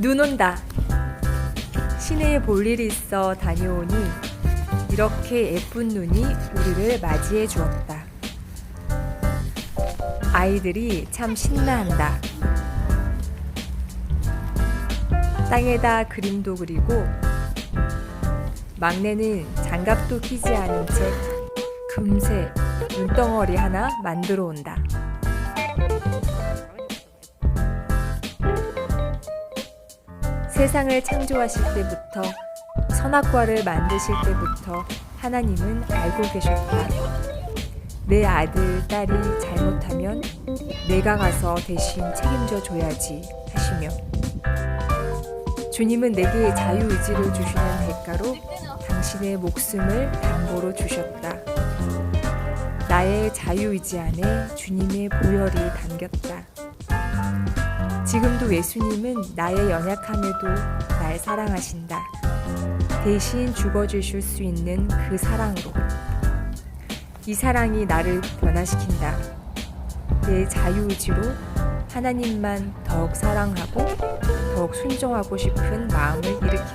눈 온다. 시내에 볼 일이 있어 다녀오니 이렇게 예쁜 눈이 우리를 맞이해 주었다. 아이들이 참 신나한다. 땅에다 그림도 그리고 막내는 장갑도 끼지 않은 채 금세 눈덩어리 하나 만들어 온다. 세상을 창조하실 때부터 선악과를 만드실 때부터 하나님은 알고 계셨다. 내 아들, 딸이 잘못하면 내가 가서 대신 책임져 줘야지 하시며 주님은 내게 자유의지를 주시는 대가로 당신의 목숨을 담보로 주셨다. 나의 자유의지 안에 주님의 보혈이 담겼다. 지금도 예수님은 나의 연약함에도 날 사랑하신다. 대신 죽어주실 수 있는 그 사랑으로. 이 사랑이 나를 변화시킨다. 내 자유의지로 하나님만 더욱 사랑하고 더욱 순종하고 싶은 마음을 일으킨다.